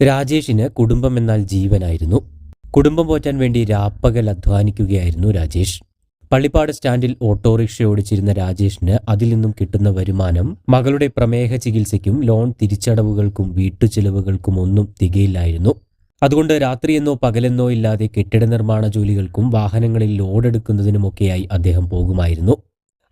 രാജേഷിന് കുടുംബം എന്നാൽ ജീവനായിരുന്നു. കുടുംബം പോറ്റാൻ വേണ്ടി രാപ്പകൽ അധ്വാനിക്കുകയായിരുന്നു രാജേഷ്. പള്ളിപ്പാട് സ്റ്റാൻഡിൽ ഓട്ടോറിക്ഷ ഓടിച്ചിരുന്ന രാജേഷിന് അതിൽ നിന്നും കിട്ടുന്ന വരുമാനം മകളുടെ പ്രമേഹ ചികിത്സയ്ക്കും ലോൺ തിരിച്ചടവുകൾക്കും വീട്ടുചെലവുകൾക്കും ഒന്നും തികയില്ലായിരുന്നു. അതുകൊണ്ട് രാത്രിയെന്നോ പകലെന്നോ ഇല്ലാതെ കെട്ടിട നിർമ്മാണ ജോലികൾക്കും വാഹനങ്ങളിൽ ലോഡെടുക്കുന്നതിനുമൊക്കെയായി അദ്ദേഹം പോകുമായിരുന്നു.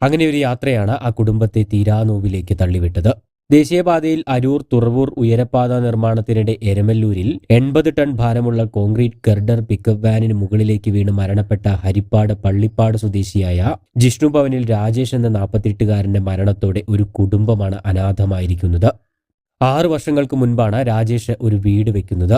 അങ്ങനെ ഒരു യാത്രയാണ് ആ കുടുംബത്തെ തീരാനോവിലേക്ക് തള്ളിവിട്ടത്. ദേശീയപാതയിൽ അരൂർ തുറവൂർ ഉയരപ്പാത നിർമ്മാണത്തിനിടെ എരമല്ലൂരിൽ എൺപത് ടൺ ഭാരമുള്ള കോൺക്രീറ്റ് ഗർഡർ പിക്കപ്പ് വാനിന് മുകളിലേക്ക് വീണ് മരണപ്പെട്ട ഹരിപ്പാട് പള്ളിപ്പാട് സ്വദേശിയായ ജിഷ്ണു ഭവനിൽ രാജേഷ് എന്ന നാൽപ്പത്തിയെട്ടുകാരന്റെ മരണത്തോടെ ഒരു കുടുംബമാണ് അനാഥമായിരിക്കുന്നത്. ആറു വർഷങ്ങൾക്ക് മുൻപാണ് രാജേഷ് ഒരു വീട് വെക്കുന്നത്.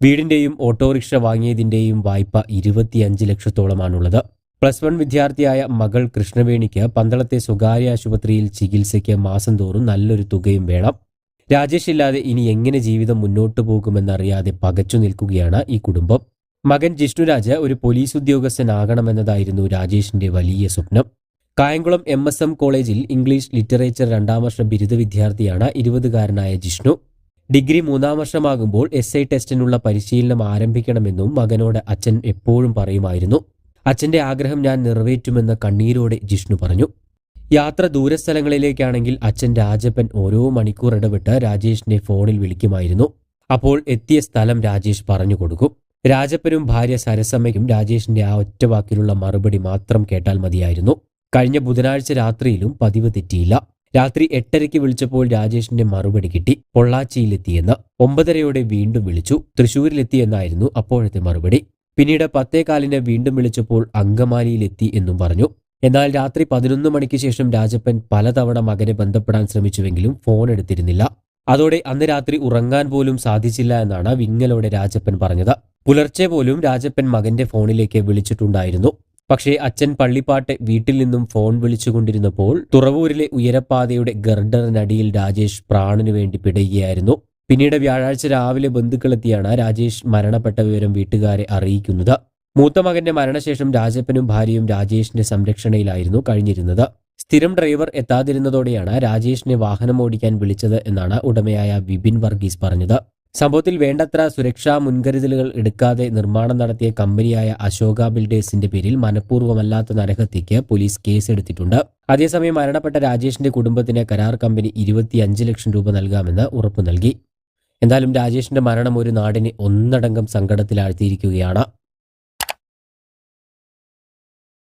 വീടിന്റെയും ഓട്ടോറിക്ഷ വാങ്ങിയതിന്റെയും വായ്പ ഇരുപത്തിയഞ്ച് ലക്ഷത്തോളമാണുള്ളത്. പ്ലസ് വൺ വിദ്യാർത്ഥിയായ മകൾ കൃഷ്ണവേണിക്ക് പന്തളത്തെ സ്വകാര്യ ആശുപത്രിയിൽ ചികിത്സയ്ക്ക് മാസം തോറും നല്ലൊരു തുകയും വേണം. രാജേഷ് ഇല്ലാതെ ഇനി എങ്ങനെ ജീവിതം മുന്നോട്ടു പോകുമെന്നറിയാതെ പകച്ചു നിൽക്കുകയാണ് ഈ കുടുംബം. മകൻ ജിഷ്ണുരാജ് ഒരു പോലീസ് ഉദ്യോഗസ്ഥനാകണമെന്നതായിരുന്നു രാജേഷിന്റെ വലിയ സ്വപ്നം. കായംകുളം എം എസ് എം കോളേജിൽ ഇംഗ്ലീഷ് ലിറ്ററേച്ചർ രണ്ടാം വർഷ ബിരുദ വിദ്യാർത്ഥിയാണ് ഇരുപതുകാരനായ ജിഷ്ണു. ഡിഗ്രി മൂന്നാം വർഷമാകുമ്പോൾ എസ് ഐ ടെസ്റ്റിനുള്ള പരിശീലനം ആരംഭിക്കണമെന്നും മകനോട് അച്ഛൻ എപ്പോഴും പറയുമായിരുന്നു. അച്ഛന്റെ ആഗ്രഹം ഞാൻ നിറവേറ്റുമെന്ന് കണ്ണീരോടെ ജിഷ്ണു പറഞ്ഞു. യാത്ര ദൂരസ്ഥലങ്ങളിലേക്കാണെങ്കിൽ അച്ഛൻ രാജപ്പൻ ഓരോ മണിക്കൂർ ഇടവിട്ട് രാജേഷിനെ ഫോണിൽ വിളിക്കുമായിരുന്നു. അപ്പോൾ എത്തിയ സ്ഥലം രാജേഷ് പറഞ്ഞു കൊടുക്കും. രാജപ്പനും ഭാര്യ സരസമ്മയ്ക്കും രാജേഷിന്റെ ആ ഒറ്റ വാക്കിലുള്ള മറുപടി മാത്രം കേട്ടാൽ മതിയായിരുന്നു. കഴിഞ്ഞ ബുധനാഴ്ച രാത്രിയിലും പതിവ് തെറ്റിയില്ല. രാത്രി എട്ടരയ്ക്ക് വിളിച്ചപ്പോൾ രാജേഷിന്റെ മറുപടി കിട്ടി. പൊള്ളാച്ചിയിലെത്തിയെന്ന് ഒമ്പതരയോടെ വീണ്ടും വിളിച്ചു. തൃശൂരിലെത്തിയെന്നായിരുന്നു അപ്പോഴത്തെ മറുപടി. പിന്നീട് പത്തേകാലിന് വീണ്ടും വിളിച്ചപ്പോൾ അങ്കമാലിയിലെത്തി എന്നും പറഞ്ഞു. എന്നാൽ രാത്രി പതിനൊന്ന് മണിക്ക് ശേഷം രാജപ്പൻ പലതവണ മകനെ ബന്ധപ്പെടാൻ ശ്രമിച്ചുവെങ്കിലും ഫോൺ എടുത്തിരുന്നില്ല. അതോടെ അന്ന് രാത്രി ഉറങ്ങാൻ പോലും സാധിച്ചില്ല എന്നാണ് വിങ്ങലോടെ രാജപ്പൻ പറഞ്ഞത്. പുലർച്ചെ പോലും രാജപ്പൻ മകന്റെ ഫോണിലേക്ക് വിളിച്ചിട്ടുണ്ടായിരുന്നു. പക്ഷേ അച്ഛൻ പള്ളിപ്പാട്ട് വീട്ടിൽ നിന്നും ഫോൺ വിളിച്ചുകൊണ്ടിരുന്നപ്പോൾ തുറവൂരിലെ ഉയരപ്പാതയുടെ ഗർഡറിനടിയിൽ രാജേഷ് പ്രാണനു വേണ്ടി പിടയുകയായിരുന്നു. പിന്നീട് വ്യാഴാഴ്ച രാവിലെ ബന്ധുക്കളെത്തിയാണ് രാജേഷ് മരണപ്പെട്ട വിവരം വീട്ടുകാരെ അറിയിക്കുന്നത്. മൂത്ത മകന്റെ മരണശേഷം രാജപ്പനും ഭാര്യയും രാജേഷിന്റെ സംരക്ഷണയിലായിരുന്നു കഴിഞ്ഞിരുന്നത്. സ്ഥിരം ഡ്രൈവർ എത്താതിരുന്നതോടെയാണ് രാജേഷിനെ വാഹനം ഓടിക്കാൻ വിളിച്ചത് എന്നാണ് ഉടമയായ വിപിൻ വർഗീസ് പറഞ്ഞത്. സംഭവത്തിൽ വേണ്ടത്ര സുരക്ഷാ മുൻകരുതലുകൾ എടുക്കാതെ നിർമ്മാണം നടത്തിയ കമ്പനിയായ അശോക ബിൽഡേഴ്സിന്റെ പേരിൽ മനഃപൂർവമല്ലാത്ത നരഹത്യയ്ക്ക് പോലീസ് കേസെടുത്തിട്ടുണ്ട്. അതേസമയം മരണപ്പെട്ട രാജേഷിന്റെ കുടുംബത്തിന് കരാർ കമ്പനി ഇരുപത്തിയഞ്ച് ലക്ഷം രൂപ നൽകാമെന്ന് ഉറപ്പു നൽകി. എന്തായാലും രാജേഷിന്റെ മരണം ഒരു നാടിനെ ഒന്നടങ്കം സങ്കടത്തിലാഴ്ത്തിയിരിക്കുകയാണ്.